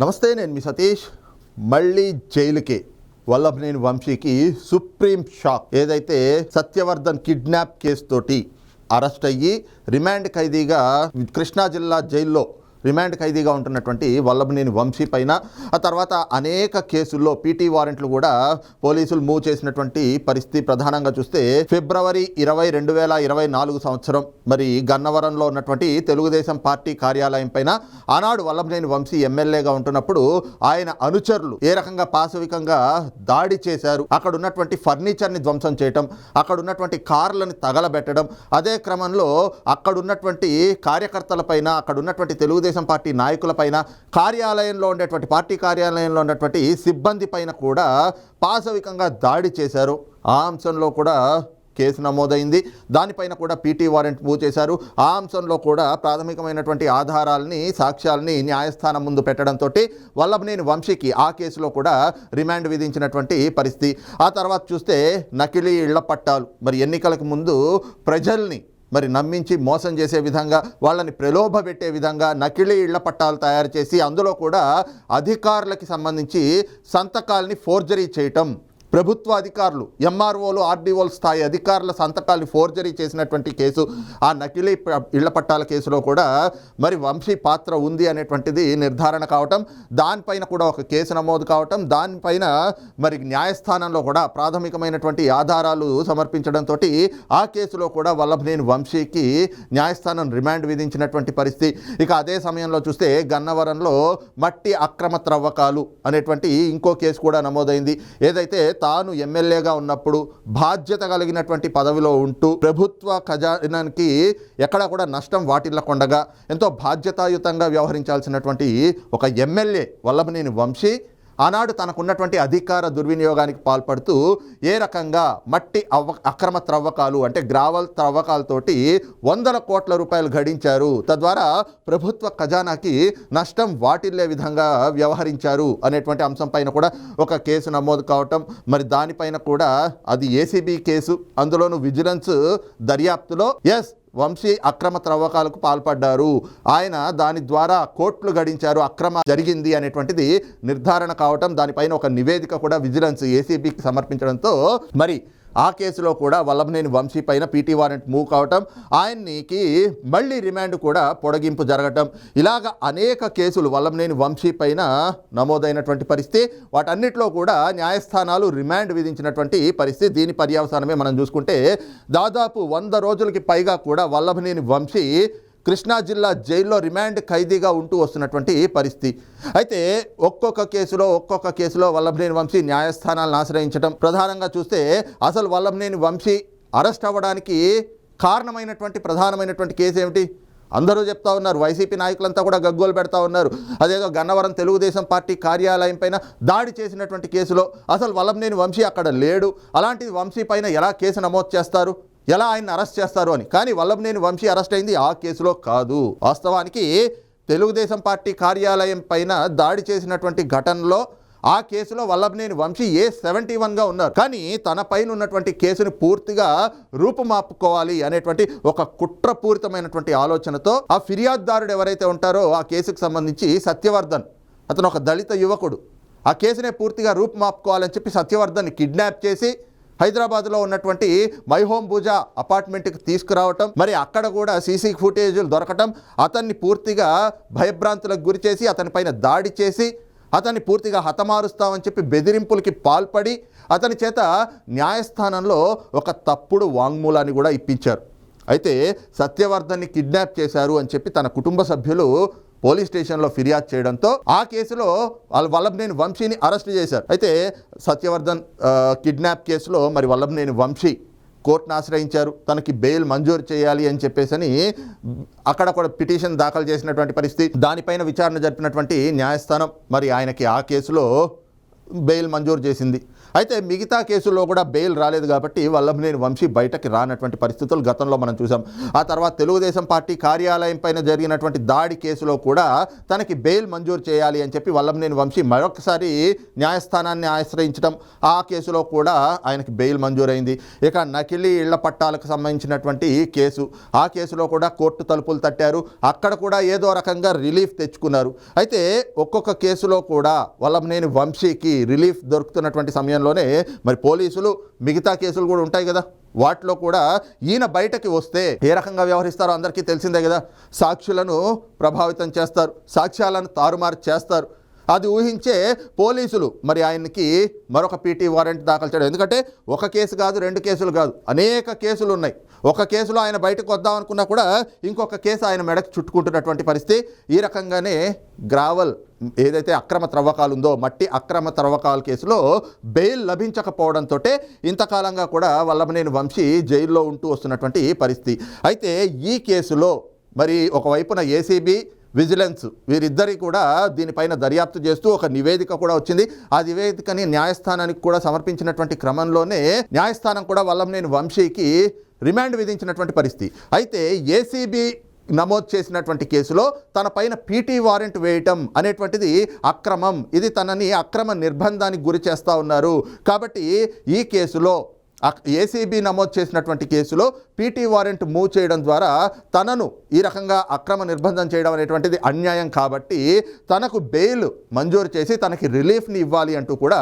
నమస్తే నేను మీ సతీష్. మళ్ళీ జైలుకే. వల్లభనేని వంశీకి సుప్రీం షాక్. ఏదైతే సత్యవర్ధన్ కిడ్నాప్ కేసు తోటి అరెస్ట్ అయ్యి రిమాండ్ ఖైదీగా కృష్ణా జిల్లా జైల్లో రిమాండ్ ఖైదీగా ఉంటున్నటువంటి వల్లభనేని వంశీ పైన ఆ తర్వాత అనేక కేసుల్లో పీటీ వారెంట్లు కూడా పోలీసులు మూవ్ చేసినటువంటి పరిస్థితి ప్రధానంగా చూస్తే ఫిబ్రవరి ఇరవై రెండు వేల ఇరవై నాలుగు సంవత్సరం మరి గన్నవరంలో ఉన్నటువంటి తెలుగుదేశం పార్టీ కార్యాలయం పైన ఆనాడు వల్లభనేని వంశీ ఎమ్మెల్యేగా ఉంటున్నప్పుడు ఆయన అనుచరులు ఏ రకంగా పాశవికంగా దాడి చేశారు అక్కడ ఉన్నటువంటి ఫర్నిచర్ని ధ్వంసం చేయటం అక్కడ ఉన్నటువంటి కార్లను తగలబెట్టడం అదే క్రమంలో అక్కడ ఉన్నటువంటి కార్యకర్తలపైన అక్కడ ఉన్నటువంటి తెలుగుదేశం పార్టీ నాయకులపైన కార్యాలయంలో ఉండేటువంటి పార్టీ కార్యాలయంలో ఉన్నటువంటి సిబ్బంది పైన కూడా పాశవికంగా దాడి చేశారు. ఆ అంశంలో కూడా కేసు నమోదైంది. దానిపైన కూడా పీటీ వారెంట్ మూవ్ చేశారు. ఆ అంశంలో కూడా ప్రాథమికమైనటువంటి ఆధారాలని సాక్ష్యాలని న్యాయస్థానం ముందు పెట్టడంతో వల్లభనేని వంశీకి ఆ కేసులో కూడా రిమాండ్ విధించినటువంటి పరిస్థితి. ఆ తర్వాత చూస్తే నకిలీ ఇళ్ళ పట్టాలు. మరి ఎన్నికలకు ముందు ప్రజల్ని మరి నమ్మించి మోసం చేసే విధంగా వాళ్ళని ప్రలోభ పెట్టే విధంగా నకిలీ ఇళ్ళ పట్టాలు తయారు చేసి అందులో కూడా అధికారులకి సంబంధించి సంతకాల్ని ఫోర్జరీ చేయటం ప్రభుత్వ అధికారులు ఎంఆర్ఓలు ఆర్డీఓల స్థాయి అధికారుల సంతకాల్ని ఫోర్జరీ చేసినటువంటి కేసు ఆ నకిలీ ప- ఇళ్ళ పట్టాల కేసులో కూడా మరి వంశీ పాత్ర ఉంది అనేటువంటిది నిర్ధారణ కావటం దానిపైన కూడా ఒక కేసు నమోదు కావటం దానిపైన మరి న్యాయస్థానంలో కూడా ప్రాథమికమైనటువంటి ఆధారాలు సమర్పించడంతో ఆ కేసులో కూడా వల్లభనేని వంశీకి న్యాయస్థానం రిమాండ్ విధించినటువంటి పరిస్థితి. ఇక అదే సమయంలో చూస్తే గన్నవరంలో మట్టి అక్రమ త్రవ్వకాలు అనేటువంటి ఇంకో కేసు కూడా నమోదైంది. ఏదైతే తాను ఎమ్మెల్యేగా ఉన్నప్పుడు బాధ్యత కలిగినటువంటి పదవిలో ఉంటూ ప్రభుత్వ ఖజానానికి ఎక్కడా కూడా నష్టం వాటిల్లకుండగా ఎంతో బాధ్యతాయుతంగా వ్యవహరించాల్సినటువంటి ఒక ఎమ్మెల్యే వల్లభనేని వంశీ ఆనాడు తనకున్నటువంటి అధికార దుర్వినియోగానికి పాల్పడుతూ ఏ రకంగా మట్టి అవ్వ అక్రమ త్రవ్వకాలు అంటే గ్రావల్ త్రవ్వకాలతోటి వందల కోట్ల రూపాయలు గడించారు. తద్వారా ప్రభుత్వ ఖజానాకి నష్టం వాటిల్లే విధంగా వ్యవహరించారు అనేటువంటి అంశం పైన కూడా ఒక కేసు నమోదు కావటం మరి దానిపైన కూడా అది ఏసీబీ కేసు అందులోను విజిలెన్స్ దర్యాప్తులో. ఎస్ వంశీ అక్రమ త్రవ్వకాలకు పాల్పడ్డారు. ఆయన దాని ద్వారా కోట్లు గడించారు. అక్రమ జరిగింది అనేటువంటిది నిర్ధారణ కావటం దానిపైన ఒక నివేదిక కూడా విజిలెన్స్ ఏసీబీకి సమర్పించడంతో మరి ఆ కేసులో కూడా వల్లభనేని వంశీ పైన పీటీ వారెంట్ మూవ్ కావటం ఆయన్నికి మళ్ళీ రిమాండ్ కూడా పొడగింపు జరగటం. ఇలాగ అనేక కేసులు వల్లభనేని వంశీ పైన నమోదైనటువంటి పరిస్థితి. వాటన్నిటిలో కూడా న్యాయస్థానాలు రిమాండ్ విధించినటువంటి పరిస్థితి. దీని పర్యవసానమే మనం చూసుకుంటే దాదాపు వంద రోజులకి పైగా కూడా వల్లభనేని వంశీ కృష్ణా జిల్లా జైల్లో రిమాండ్ ఖైదీగా ఉంటూ వస్తున్నటువంటి పరిస్థితి. అయితే ఒక్కొక్క కేసులో ఒక్కొక్క కేసులో వల్లభనేని వంశీ న్యాయస్థానాలను ఆశ్రయించడం ప్రధానంగా చూస్తే అసలు వల్లభనేని వంశీ అరెస్ట్ అవ్వడానికి కారణమైనటువంటి ప్రధానమైనటువంటి కేసు ఏమిటి? అందరూ చెప్తా ఉన్నారు. వైసీపీ నాయకులంతా కూడా గగ్గోలు పెడతా ఉన్నారు. అదేదో గన్నవరం తెలుగుదేశం పార్టీ కార్యాలయం పైన దాడి చేసినటువంటి కేసులో అసలు వల్లభనేని వంశీ అక్కడ లేడు. అలాంటిది వంశీ పైన ఎలా కేసు నమోదు చేస్తారు? ఎలా ఆయన అరెస్ట్ చేస్తారు అని. కానీ వల్లభనేని వంశీ అరెస్ట్ అయింది ఆ కేసులో కాదు. వాస్తవానికి తెలుగుదేశం పార్టీ కార్యాలయం పైన దాడి చేసినటువంటి ఘటనలో ఆ కేసులో వల్లభనేని వంశీ ఏ సెవెంటీ వన్గా ఉన్నారు. కానీ తన పైన ఉన్నటువంటి కేసుని పూర్తిగా రూపుమాపుకోవాలి అనేటువంటి ఒక కుట్రపూరితమైనటువంటి ఆలోచనతో ఆ ఫిర్యాదుదారుడు ఎవరైతే ఉంటారో ఆ కేసుకు సంబంధించి సత్యవర్ధన్ అతను ఒక దళిత యువకుడు. ఆ కేసునే పూర్తిగా రూపుమాపుకోవాలని చెప్పి సత్యవర్ధన్ని కిడ్నాప్ చేసి హైదరాబాద్లో ఉన్నటువంటి మై హోమ్ అపార్ట్మెంట్కి తీసుకురావటం మరి అక్కడ కూడా సీసీ ఫుటేజీలు దొరకటం అతన్ని పూర్తిగా భయభ్రాంతులకు గురి చేసి అతని పైన దాడి చేసి అతన్ని పూర్తిగా హతమారుస్తామని చెప్పి బెదిరింపులకి పాల్పడి అతని చేత న్యాయస్థానంలో ఒక తప్పుడు వాంగ్మూలాన్ని కూడా ఇప్పించారు. అయితే సత్యవర్ధన్ని కిడ్నాప్ చేశారు అని చెప్పి తన కుటుంబ సభ్యులు పోలీస్ స్టేషన్లో ఫిర్యాదు చేయడంతో ఆ కేసులో వాళ్ళ వల్లభనేని వంశీని అరెస్ట్ చేశారు. అయితే సత్యవర్ధన్ కిడ్నాప్ కేసులో మరి వల్లభనేని వంశీ కోర్టును ఆశ్రయించారు. తనకి బెయిల్ మంజూరు చేయాలి అని చెప్పేసి అక్కడ కూడా పిటిషన్ దాఖలు చేసినటువంటి పరిస్థితి. దానిపైన విచారణ జరిపినటువంటి న్యాయస్థానం మరి ఆయనకి ఆ కేసులో బెయిల్ మంజూరు చేసింది. అయితే మిగతా కేసుల్లో కూడా బెయిల్ రాలేదు కాబట్టి వల్లభనేని వంశీ బయటకి రానటువంటి పరిస్థితులు గతంలో మనం చూసాం. ఆ తర్వాత తెలుగుదేశం పార్టీ కార్యాలయం పైన జరిగినటువంటి దాడి కేసులో కూడా తనకి బెయిల్ మంజూరు చేయాలి అని చెప్పి వల్లభనేని వంశీ మరొకసారి న్యాయస్థానాన్ని ఆశ్రయించడం ఆ కేసులో కూడా ఆయనకి బెయిల్ మంజూరైంది. ఇక నకిలీ ఇళ్ళ పట్టాలకు సంబంధించినటువంటి కేసు ఆ కేసులో కూడా కోర్టు తలుపులు తట్టారు. అక్కడ కూడా ఏదో రకంగా రిలీఫ్ తెచ్చుకున్నారు. అయితే ఒక్కొక్క కేసులో కూడా వల్లభనేని వంశీకి రిలీఫ్ దొరుకుతున్నటువంటి సమయంలోనే మరి పోలీసులు మిగతా కేసులు కూడా ఉంటాయి కదా. వాటిలో కూడా ఈయన బయటకి వస్తే ఏ రకంగా వ్యవహరిస్తారో అందరికీ తెలిసిందే కదా. సాక్షులను ప్రభావితం చేస్తారు. సాక్ష్యాలను తారుమారు చేస్తారు. అది ఊహించే పోలీసులు. మరి ఆయనకి మరొక పీటీ వారెంట్ దాఖలు చేయడం. ఎందుకంటే ఒక కేసు కాదు రెండు కేసులు కాదు అనేక కేసులు ఉన్నాయి. ఒక కేసులో ఆయన బయటకు వద్దాం అనుకున్నా కూడా ఇంకొక కేసు ఆయన మెడకు చుట్టుకుంటున్నటువంటి పరిస్థితి. ఈ రకంగానే గ్రావల్ ఏదైతే అక్రమ త్రవ్వకాలు ఉందో మట్టి అక్రమ త్రవ్వకాల కేసులో బెయిల్ లభించకపోవడంతో ఇంతకాలంగా కూడా వల్లభనేని వంశీ జైల్లో ఉంటూ వస్తున్నటువంటి పరిస్థితి. అయితే ఈ కేసులో మరి ఒకవైపున ఏసీబీ విజిలెన్స్. వీరిద్దరి కూడా దీనిపైన దర్యాప్తు చేస్తూ ఒక నివేదిక కూడా వచ్చింది. ఆ నివేదికని న్యాయస్థానానికి కూడా సమర్పించినటువంటి క్రమంలోనే న్యాయస్థానం కూడా వల్లంనేని వంశీకి రిమాండ్ విధించినటువంటి పరిస్థితి. అయితే ఏసీబీ నమోదు చేసినటువంటి కేసులో తన పైన పీటీ వారెంట్ వేయటం అనేటువంటిది అక్రమం. ఇది తనని అక్రమ నిర్బంధానికి గురి చేస్తూ ఉన్నారు. కాబట్టి ఈ కేసులో ఏసీబీ నమోదు చేసినటువంటి కేసులో పీటీ వారెంట్ మూవ్ చేయడం ద్వారా తనను ఈ రకంగా అక్రమ నిర్బంధం చేయడం అనేటువంటిది అన్యాయం కాబట్టి తనకు బెయిల్ మంజూరు చేసి తనకి రిలీఫ్ని ఇవ్వాలి అంటూ కూడా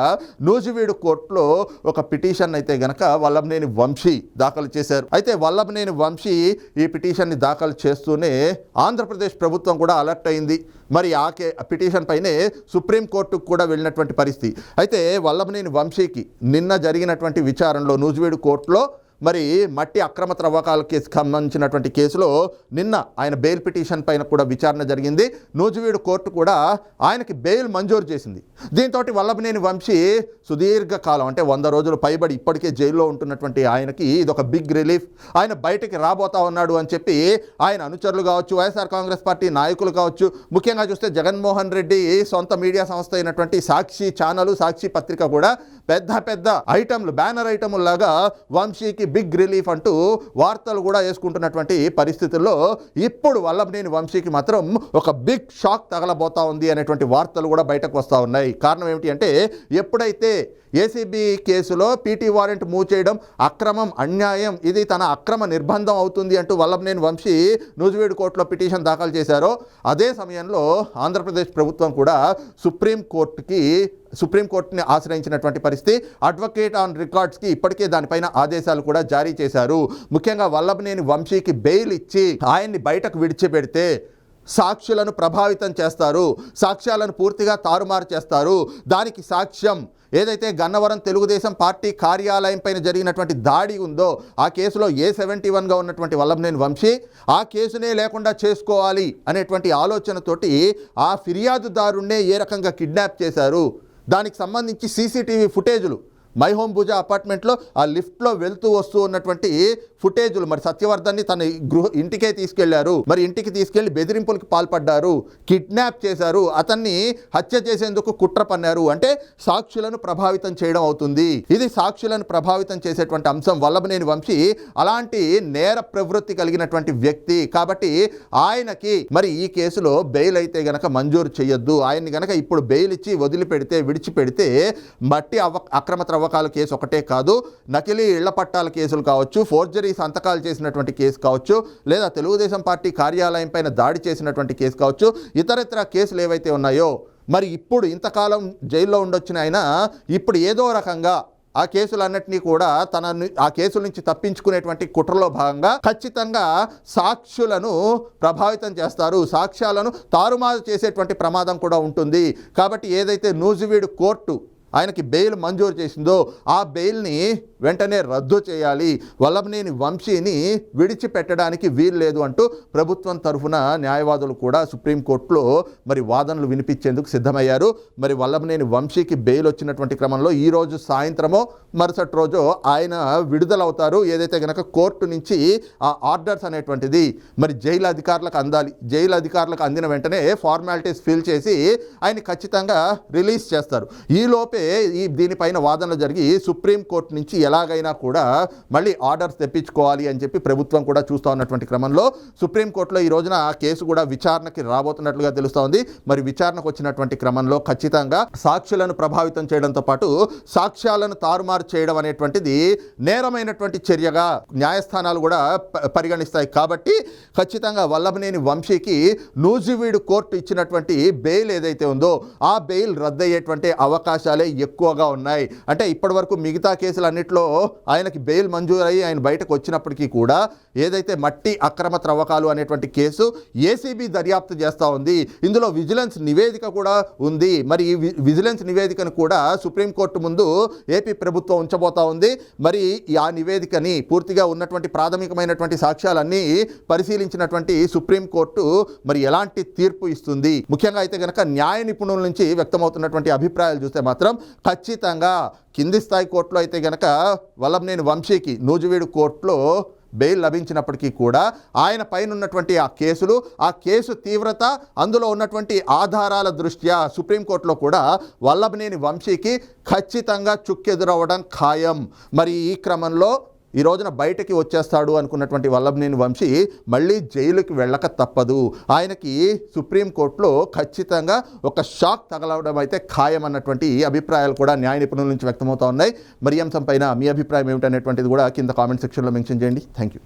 నూజివీడు కోర్టులో ఒక పిటిషన్ అయితే గనక వల్లభనేని వంశీ దాఖలు చేశారు. అయితే వల్లభనేని వంశీ ఈ పిటిషన్ని దాఖలు చేస్తూనే ఆంధ్రప్రదేశ్ ప్రభుత్వం కూడా అలర్ట్ అయింది. మరి ఆ కే పిటిషన్ పైనే సుప్రీంకోర్టుకు కూడా వెళ్ళినటువంటి పరిస్థితి. అయితే వల్లభనేని వంశీకి నిన్న జరిగినటువంటి విచారణలో నూజివీడు కోర్టులో మరి మట్టి అక్రమ త్రవ్వకాల కేసుకు సంబంధించినటువంటి కేసులో నిన్న ఆయన బెయిల్ పిటిషన్ పైన కూడా విచారణ జరిగింది. నూజివీడు కోర్టు కూడా ఆయనకి బెయిల్ మంజూరు చేసింది. దీంతో వల్లభనేని వంశీ సుదీర్ఘకాలం అంటే వంద రోజులు పైబడి ఇప్పటికే జైల్లో ఉంటున్నటువంటి ఆయనకి ఇది ఒక బిగ్ రిలీఫ్. ఆయన బయటకి రాబోతా ఉన్నాడు అని చెప్పి ఆయన అనుచరులు కావచ్చు వైఎస్ఆర్ కాంగ్రెస్ పార్టీ నాయకులు కావచ్చు ముఖ్యంగా చూస్తే జగన్మోహన్ రెడ్డి సొంత మీడియా సంస్థ అయినటువంటి సాక్షి ఛానల్ సాక్షి పత్రిక కూడా పెద్ద పెద్ద ఐటమ్లు బ్యానర్ ఐటముల్లాగా వంశీకి బిగ్ రిలీఫ్ అంటూ వార్తలు కూడా వేసుకుంటున్నటువంటి పరిస్థితుల్లో ఇప్పుడు వల్లభనేని వంశీకి మాత్రం ఒక బిగ్ షాక్ తగలబోతా ఉంది అనేటువంటి వార్తలు కూడా బయటకు వస్తూ ఉన్నాయి. కారణం ఏమిటి అంటే ఎప్పుడైతే ఏసీబీ కేసులో పీటీ వారెంట్ మూవ్ చేయడం అక్రమం అన్యాయం. ఇది తన అక్రమ నిర్బంధం అవుతుంది అంటూ వల్లభనేని వంశీ నూజివీడు కోర్టులో పిటిషన్ దాఖలు చేశారో. అదే సమయంలో ఆంధ్రప్రదేశ్ ప్రభుత్వం కూడా సుప్రీంకోర్టుకి సుప్రీంకోర్టుని ఆశ్రయించినటువంటి పరిస్థితి అడ్వకేట్ ఆన్ రికార్డ్స్కి ఇప్పటికే దానిపైన ఆదేశాలు కూడా జారీ చేశారు. ముఖ్యంగా వల్లభనేని వంశీకి బెయిల్ ఇచ్చి ఆయన్ని బయటకు విడిచిపెడితే సాక్షులను ప్రభావితం చేస్తారు. సాక్ష్యాలను పూర్తిగా తారుమారు చేస్తారు. దానికి సాక్ష్యం ఏదైతే గన్నవరం తెలుగుదేశం పార్టీ కార్యాలయం పైన జరిగినటువంటి దాడి ఉందో ఆ కేసులో ఏ సెవెంటీ వన్గా ఉన్నటువంటి వల్లభనేని వంశీ ఆ కేసునే లేకుండా చేసుకోవాలి అనేటువంటి ఆలోచనతోటి ఆ ఫిర్యాదుదారుణ్ణే ఏ రకంగా కిడ్నాప్ చేశారు. దానికి సంబంధించి సీసీటీవీ ఫుటేజులు మై హోమ్ భుజ అపార్ట్మెంట్లో ఆ లిఫ్ట్లో వెళ్తూ వస్తూ ఉన్నటువంటి ఫుటేజులు. మరి సత్యవర్ధన్ని తన గృహ ఇంటికే తీసుకెళ్ళారు. మరి ఇంటికి తీసుకెళ్ళి బెదిరింపులకు పాల్పడ్డారు. కిడ్నాప్ చేశారు. అతన్ని హత్య చేసేందుకు కుట్ర పన్నారు. అంటే సాక్షులను ప్రభావితం చేయడం అవుతుంది. ఇది సాక్షులను ప్రభావితం చేసేటువంటి అంశం. వల్లభనేని వంశీ అలాంటి నేర ప్రవృత్తి కలిగినటువంటి వ్యక్తి. కాబట్టి ఆయనకి మరి ఈ కేసులో బెయిల్ అయితే గనక మంజూరు చేయొద్దు ఆయన్ని గనక ఇప్పుడు బెయిల్ ఇచ్చి వదిలిపెడితే విడిచిపెడితే మట్టి అవ అక్రమ త్రవ్వకాల కేసు ఒకటే కాదు. నకిలీ ఇళ్ళ పట్టాల కేసులు కావచ్చు ఫోర్జరీ సంతకాలు చేసినటువంటి కేసు కావచ్చు లేదా తెలుగుదేశం పార్టీ కార్యాలయం పైన దాడి చేసినటువంటి కేసు కావచ్చు ఇతరత్ర కేసులు ఏవైతే ఉన్నాయో మరి ఇప్పుడు ఇంతకాలం జైల్లో ఉండొచ్చిన ఆయన ఇప్పుడు ఏదో రకంగా ఆ కేసులన్నింటినీ కూడా తన ఆ కేసుల నుంచి తప్పించుకునేటువంటి కుట్రలో భాగంగా ఖచ్చితంగా సాక్షులను ప్రభావితం చేస్తారు సాక్ష్యాలను తారుమారు చేసేటువంటి ప్రమాదం కూడా ఉంటుంది. కాబట్టి ఏదైతే నూజివీడు కోర్టు ఆయనకి బెయిల్ మంజూరు చేసిందో ఆ బెయిల్ని వెంటనే రద్దు చేయాలి. వల్లభనేని వంశీని విడిచిపెట్టడానికి వీలు లేదు అంటూ ప్రభుత్వం తరఫున న్యాయవాదులు కూడా సుప్రీంకోర్టులో మరి వాదనలు వినిపించేందుకు సిద్ధమయ్యారు. మరి వల్లభనేని వంశీకి బెయిల్ వచ్చినటువంటి క్రమంలో ఈ రోజు సాయంత్రమో మరుసటి రోజు ఆయన విడుదలవుతారు. ఏదైతే గనక కోర్టు నుంచి ఆ ఆర్డర్స్ అనేటువంటిది మరి జైలు అధికారులకు అందాలి. జైలు అధికారులకు అందిన వెంటనే ఫార్మాలిటీస్ ఫిల్ చేసి ఆయన ఖచ్చితంగా రిలీజ్ చేస్తారు. ఈలోపే సరే ఈ దీనిపైన వాదనలు జరిగి సుప్రీంకోర్టు నుంచి ఎలాగైనా కూడా మళ్ళీ ఆర్డర్స్ తెప్పించుకోవాలి అని చెప్పి ప్రభుత్వం కూడా చూస్తూ ఉన్నటువంటి క్రమంలో సుప్రీంకోర్టులో ఈ రోజున ఆ కేసు కూడా విచారణకి రాబోతున్నట్లుగా తెలుస్తోంది మరి విచారణకు వచ్చినటువంటి క్రమంలో ఖచ్చితంగా సాక్షులను ప్రభావితం చేయడంతో పాటు సాక్ష్యాలను తారుమారు చేయడం అనేటువంటిది నేరమైనటువంటి చర్యగా న్యాయస్థానాలు కూడా ప- పరిగణిస్తాయి. కాబట్టి ఖచ్చితంగా వల్లభనేని వంశీకి నూజివీడు కోర్టు ఇచ్చినటువంటి బెయిల్ ఏదైతే ఉందో ఆ బెయిల్ రద్దయ్యేటువంటి అవకాశాలే ఎక్కువగా ఉన్నాయి. అంటే ఇప్పటివరకు మిగతా కేసులన్నింటిలో ఆయనకి బెయిల్ మంజూరయ్యి ఆయన బయటకు వచ్చినప్పటికీ కూడా ఏదైతే మట్టి అక్రమ త్రవ్వకాలు అనేటువంటి కేసు ఏసీబీ దర్యాప్తు చేస్తూ ఉంది. ఇందులో విజిలెన్స్ నివేదిక కూడా ఉంది. మరి ఈ విజిలెన్స్ నివేదికను కూడా సుప్రీంకోర్టు ముందు ఏపీ ప్రభుత్వం ఉంచబోతా ఉంది. మరి ఆ నివేదికని పూర్తిగా ఉన్నటువంటి ప్రాథమికమైనటువంటి సాక్ష్యాలన్నీ పరిశీలించినటువంటి సుప్రీంకోర్టు మరి ఎలాంటి తీర్పు ఇస్తుంది? ముఖ్యంగా అయితే గనక న్యాయ నిపుణుల నుంచి వ్యక్తమవుతున్నటువంటి అభిప్రాయాలు చూస్తే మాత్రం ఖచ్చితంగా కింది స్థాయి కోర్టులో అయితే గనక వల్లభనేని వంశీకి నూజివీడు కోర్టులో బెయిల్ లభించినప్పటికీ కూడా ఆయన పైన ఉన్నటువంటి ఆ కేసులు ఆ కేసు తీవ్రత అందులో ఉన్నటువంటి ఆధారాల దృష్ట్యా సుప్రీంకోర్టులో కూడా వల్లభనేని వంశీకి ఖచ్చితంగా చుక్కెదురవ్వడం ఖాయం. మరి ఈ క్రమంలో ఈ రోజున బయటకి వచ్చేస్తాడు అనుకున్నటువంటి వల్లభనేని వంశీ మళ్ళీ జైలుకి వెళ్ళక తప్పదు. ఆయనకి సుప్రీంకోర్టులో ఖచ్చితంగా ఒక షాక్ తగలవడం అయితే ఖాయం అన్నటువంటి అభిప్రాయాలు కూడా న్యాయ నిపుణుల నుంచి వ్యక్తమవుతా ఉన్నాయి. మరి అంశం పైన మీ అభిప్రాయం ఏమిటనేటువంటిది కూడా కింద కామెంట్ సెక్షన్లో మెన్షన్ చేయండి. Thank you